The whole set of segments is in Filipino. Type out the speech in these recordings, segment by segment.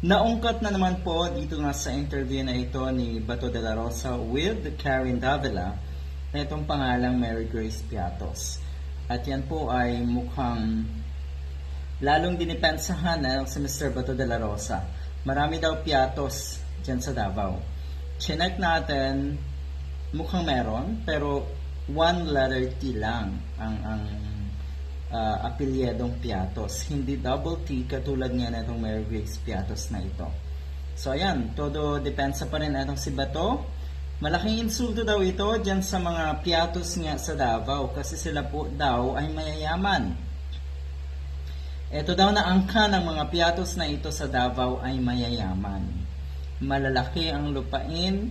Naungkat na naman po dito nga sa interview na ito ni Bato de la Rosa with Karen Davila na itong pangalang Mary Grace Piatos. At yan po ay mukhang lalong dinipensahan na si Mr. Bato de la Rosa. Marami daw Piatos dyan sa Davao. Chinek natin, mukhang meron, pero one letter T lang ang ang uh, apelyedong Piatos. Hindi double T katulad nga na itong Mary Grace Piatos na ito. So ayan, todo depensa pa rin itong si Bato. Malaking insulto daw ito dyan sa mga Piatos nga sa Davao kasi sila po daw ay mayayaman. Ito daw na angka ng mga Piatos na ito sa Davao ay mayayaman. Malalaki ang lupain,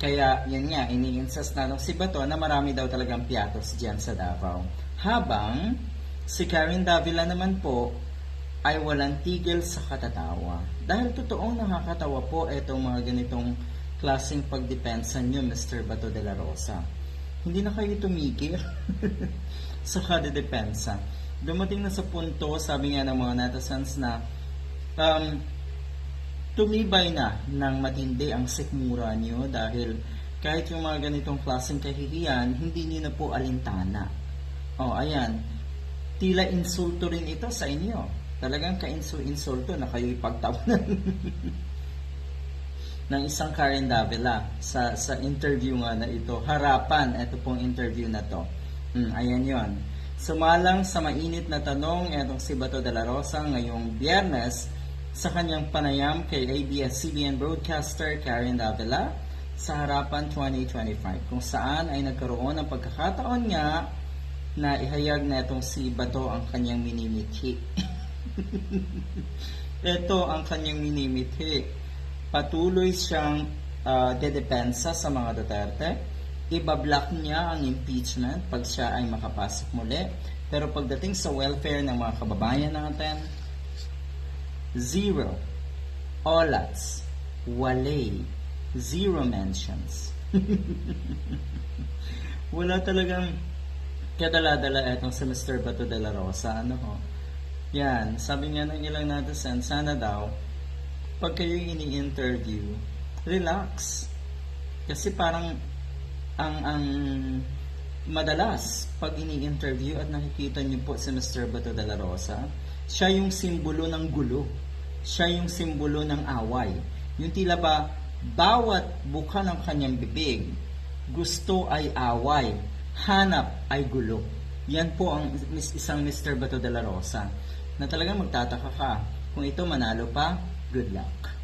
kaya yan nga, iniinsas na si Bato na marami daw talagang Piatos dyan sa Davao. Habang si Karen Davila naman po ay walang tigil sa katatawa. Dahil totoong nakakatawa po itong mga ganitong klaseng pagdepensa nyo, Mr. Bato de la Rosa. Hindi na kayo tumigil sa kadedepensa. Dumating na sa punto, sabi nga ng mga netizens na um, tumibay na ng matindi ang sikmura nyo dahil kahit yung mga ganitong klaseng kahihiyan, hindi nyo na po alintana. O, oh, ayan. Tila insulto rin ito sa inyo. Talagang ka-insulto na kayo ipagtawanan ng isang Karen Davila sa, sa interview nga na ito. Harapan, ito pong interview na to. Hmm, ayan yon. Sumalang sa mainit na tanong etong si Bato de la Rosa ngayong biyernes sa kanyang panayam kay ABS-CBN broadcaster Karen Davila sa Harapan 2025 kung saan ay nagkaroon ng pagkakataon nga na ihayag na itong si Bato ang kanyang minimithi. Ito ang kanyang minimithi. Patuloy siyang uh, dedepensa sa mga Duterte. Ibablock niya ang impeachment pag siya ay makapasok muli. Pero pagdating sa welfare ng mga kababayan natin, zero. Olats. Wale. Zero mentions. Wala talagang kadala-dala etong si Mr. Bato de la Rosa. Ano ho? Yan. Sabi nga ng ilang netizen, sana daw, pag kayo ini-interview, relax. Kasi parang ang ang madalas pag ini-interview at nakikita niyo po si Mr. Bato de la Rosa, siya yung simbolo ng gulo. Siya yung simbolo ng away. Yung tila ba, bawat buka ng kanyang bibig, gusto ay away, hanap ay gulo. Yan po ang isang Mr. Bato de la Rosa na talagang magtataka ka. Kung ito manalo pa, good luck.